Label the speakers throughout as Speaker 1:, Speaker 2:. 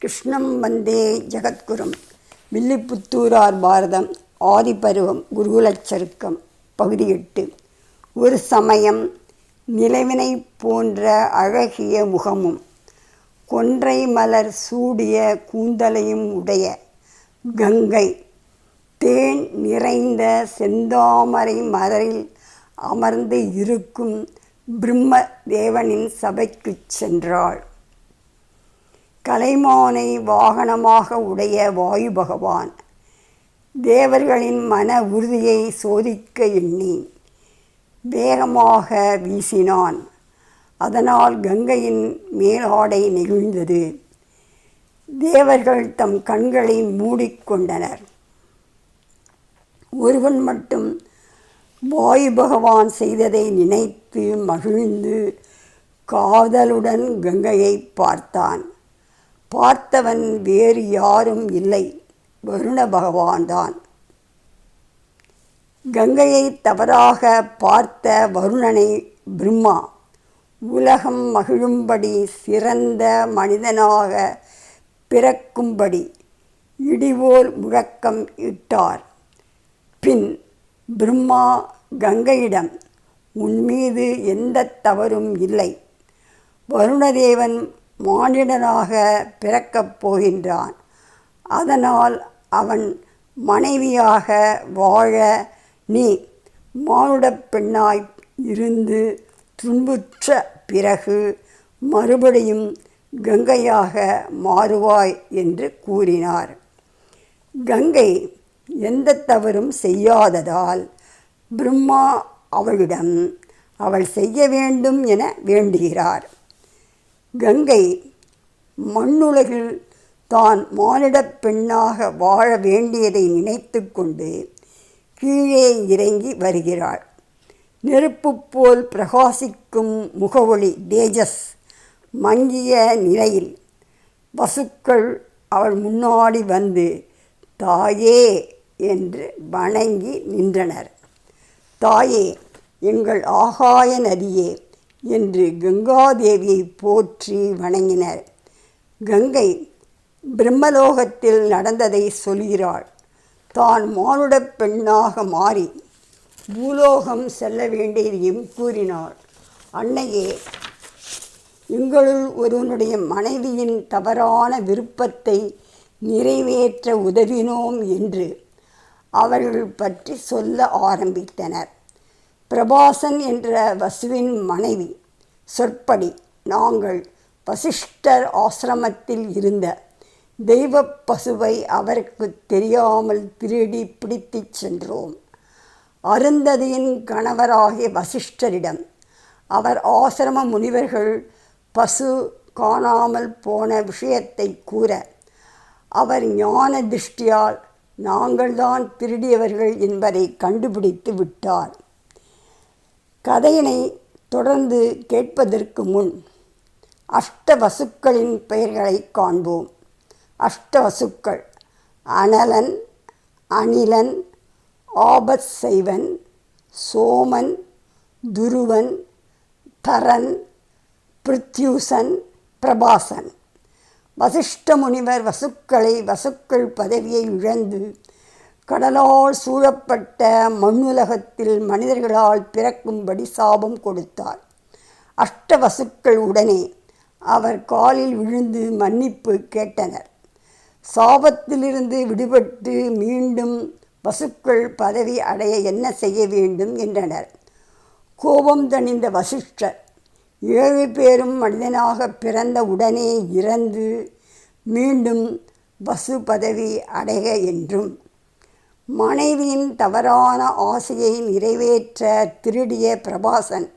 Speaker 1: கிருஷ்ணம் வந்தே ஜெகத்குரும். வில்லிபுத்தூரார் பாரதம் ஆதிபருவம் குருகுலச்சருக்கம் பகுதி எட்டு ஒரு சமயம் நிலவினை போன்ற அழகிய முகமும் கொன்றை மலர் சூடிய கூந்தலையும் உடைய கங்கை தேன் நிறைந்த செந்தாமரை மலரில் அமர்ந்து இருக்கும் பிரம்ம தேவனின் சபைக்குச் சென்றாள். கலைமானை வாகனமாக உடைய வாயு பகவான். தேவர்களின் மன உறுதியை சோதிக்க எண்ணி வேகமாக வீசினான். அதனால் கங்கையின் மேலாடை நெகிழ்ந்தது. தேவர்கள் தம் கண்களை மூடிக்கொண்டனர். ஒருவன் மட்டும் வாயு பகவான் செய்ததை நினைத்து மகிழ்ந்து காதலுடன் கங்கையை பார்த்தான். பார்த்தவன் வேறு யாரும் இல்லை. வருண பகவான்தான் கங்கையை தவறாக பார்த்த வருணனை பிரம்மா உலகம் மகிழும்படி சிறந்த மனிதனாக பிறக்கும்படி இடிவோல் முழக்கம் இட்டார். பின் பிரம்மா கங்கையிடம் உன் மீது எந்த தவறும் இல்லை. வருணதேவன் மானிடனாக பிறக்கப் போகின்றான். அதனால் அவன் மனைவியாக வாழ நீ மானுடப் பெண்ணாய் இருந்து துன்புற்ற பிறகு மறுபடியும் கங்கையாக மாறுவாய் என்று கூறினார். கங்கை எந்த தவறும் செய்யாததால் பிரம்மா அவளிடம் அவள் செய்ய வேண்டும் என வேண்டுகிறார். கங்கை மண்ணுலகில் தான் மானிடப் பெண்ணாக வாழ வேண்டியதை நினைத்து கொண்டு கீழே இறங்கி வருகிறாள். நெருப்பு போல் பிரகாசிக்கும் முகவொளி தேஜஸ் மங்கிய நிலையில். பசுக்கள் அவள் முன்னாடி வந்து தாயே என்று வணங்கி நின்றனர். தாயே எங்கள் ஆகாய நதியே என்று கங்காதேவியை போற்றி வணங்கினர். கங்கை பிரம்மலோகத்தில் நடந்ததை சொல்கிறாள். தான் மானுட பெண்ணாக மாறி பூலோகம் செல்ல வேண்டியதையும் கூறினாள். அன்னையே எங்களுள் ஒருவனுடைய மனைவியின் தவறான விருப்பத்தை நிறைவேற்ற உதவினோம் என்று அவர்கள் பற்றி சொல்ல ஆரம்பித்தனர். பிரபாசன் என்ற வசுவின் மனைவி. சொற்படி நாங்கள் வசிஷ்டர் ஆசிரமத்தில் இருந்த தெய்வ பசுவை அவருக்கு தெரியாமல் திருடி பிடித்துச் சென்றோம். அருந்ததியின் கணவராகிய வசிஷ்டரிடம் அவர் ஆசிரம முனிவர்கள் பசு காணாமல் போன விஷயத்தை கூற அவர் ஞான திருஷ்டியால் நாங்கள்தான் திருடியவர்கள் என்பதை கண்டுபிடித்து விட்டார். கதையினை தொடர்ந்து கேட்பதற்கு முன் அஷ்டவசுக்களின் பெயர்களை காண்போம். அஷ்டவசுக்கள் அனலன் அனிலன் ஆபத் செய்வன் சோமன் துருவன் தரன் பிருத்யூசன் பிரபாசன். வசிஷ்ட முனிவர் வசுக்களை வசுக்கள் பதவியை இழந்து கடலால் சூழப்பட்ட மண்ணுலகத்தில் மனிதர்களால் பிறக்கும்படி சாபம் கொடுத்தார். அஷ்டவசுக்கள் உடனே அவர் காலில் விழுந்து மன்னிப்பு கேட்டனர். சாபத்திலிருந்து விடுபட்டு மீண்டும் வசுக்கள் பதவி அடைய என்ன செய்ய வேண்டும் என்றனர். கோபம் தணிந்த வசிஷ்டர் ஏழு பேரும் மனிதனாக பிறந்த உடனே இறந்து மீண்டும் வசு பதவி அடைய என்றும் மனைவியின் தவறான ஆசையை நிறைவேற்ற திருடிய பிரபாசன்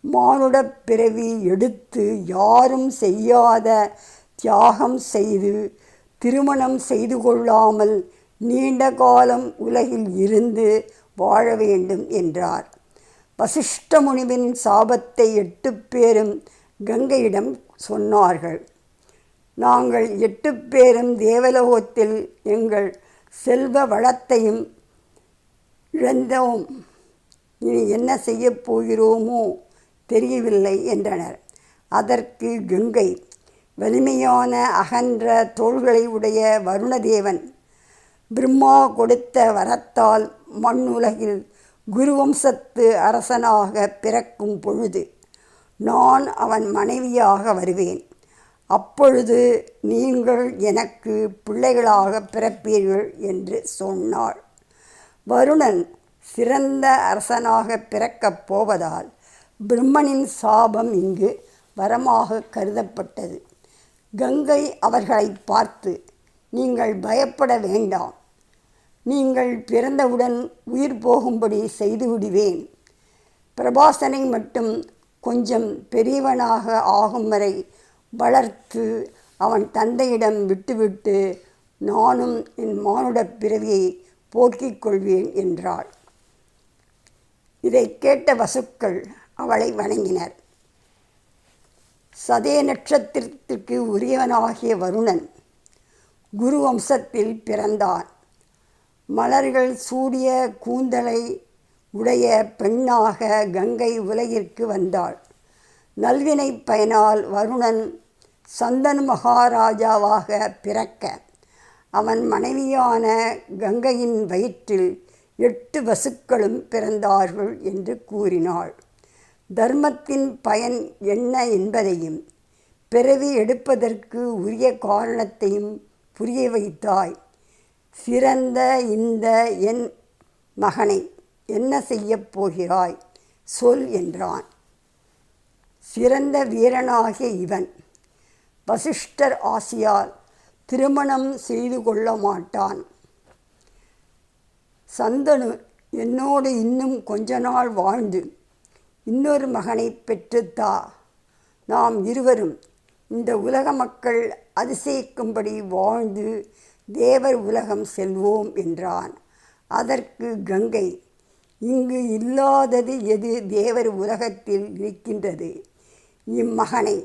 Speaker 1: மானுடப் பிறவி எடுத்து யாரும் செய்யாத தியாகம் செய்து திருமணம் செய்து கொள்ளாமல் நீண்ட காலம் உலகில் இருந்து வாழ வேண்டும் என்றார். வசிஷ்ட முனிவின் சாபத்தை எட்டு பேரும் கங்கையிடம் சொன்னார்கள். நாங்கள் எட்டு பேரும் தேவலோகத்தில் எங்கள் செல்வ வளத்தையும் இழந்தோம். இனி என்ன செய்யப் போகிறோமோ தெரியவில்லை என்றனர். அதற்கு கங்கை வலிமையான அகன்ற தோள்களை உடைய வருணதேவன் பிரம்மா கொடுத்த வரத்தால் மண்ணுலகில் குருவம்சத்து அரசனாக பிறக்கும் பொழுது நான் அவன் மனைவியாக வருவேன். அப்பொழுது நீங்கள் எனக்கு பிள்ளைகளாக பிறப்பீர்கள் என்று சொன்னாள். வருணன் சிறந்த அரசனாக பிறக்கப் போவதால் பிரம்மனின் சாபம் இங்கு வரமாக கருதப்பட்டது. கங்கை அவர்களை பார்த்து நீங்கள் பயப்பட வேண்டாம். நீங்கள் பிறந்தவுடன் உயிர் போகும்படி செய்துவிடுவேன். பிரபாசனை மட்டும் கொஞ்சம் பெரியவனாக ஆகும் வரை வளர்த்து அவன் தந்தையிடம் விட்டுவிட்டு நானும் என் மானுடப் பிறவியை போக்கிக் கொள்வேன் என்றாள். இதை கேட்ட வசுக்கள் அவளை வணங்கினர். சதய நட்சத்திரத்திற்கு உரியவனாகிய வருணன் குரு வம்சத்தில் பிறந்தான். மலர்கள் சூடிய கூந்தலை உடைய பெண்ணாக கங்கை உலகிற்கு வந்தாள். நல்வினை பயனால் வருணன் சந்தனு மகாராஜாவாக பிறக்க அவன் மனைவியான கங்கையின் வயிற்றில் எட்டு வசுக்களும் பிறந்தார்கள் என்று கூறினாள். தர்மத்தின் பயன் என்ன என்பதையும் பிறவி எடுப்பதற்கு உரிய காரணத்தையும் புரிய வைத்தாய். சிறந்த இந்த என் மகனை என்ன செய்யப் போகிறாய்? சொல் என்றான். சிறந்த வீரனாகிய இவன் வசிஷ்டர் ஆசியால் திருமணம் செய்து கொள்ள மாட்டான். சந்தனு என்னோடு இன்னும் கொஞ்ச நாள் வாழ்ந்து இன்னொரு மகனை பெற்றுத்தா. நாம் இருவரும் இந்த உலக மக்கள் அதிசயிக்கும்படி வாழ்ந்து தேவர் உலகம் செல்வோம் என்றான். அதற்கு கங்கை இங்கு இல்லாதது எது தேவர் உலகத்தில் இருக்கின்றது? இம்மகனை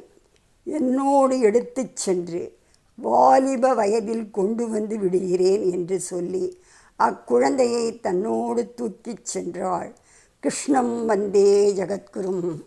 Speaker 1: என்னோடு எடுத்துச் சென்று வாலிப வயதில் கொண்டு வந்து விடுகிறேன் என்று சொல்லி அக்குழந்தையை தன்னோடு தூக்கிச் சென்றாள். கிருஷ்ணம் வந்தே ஜகத்குரும்.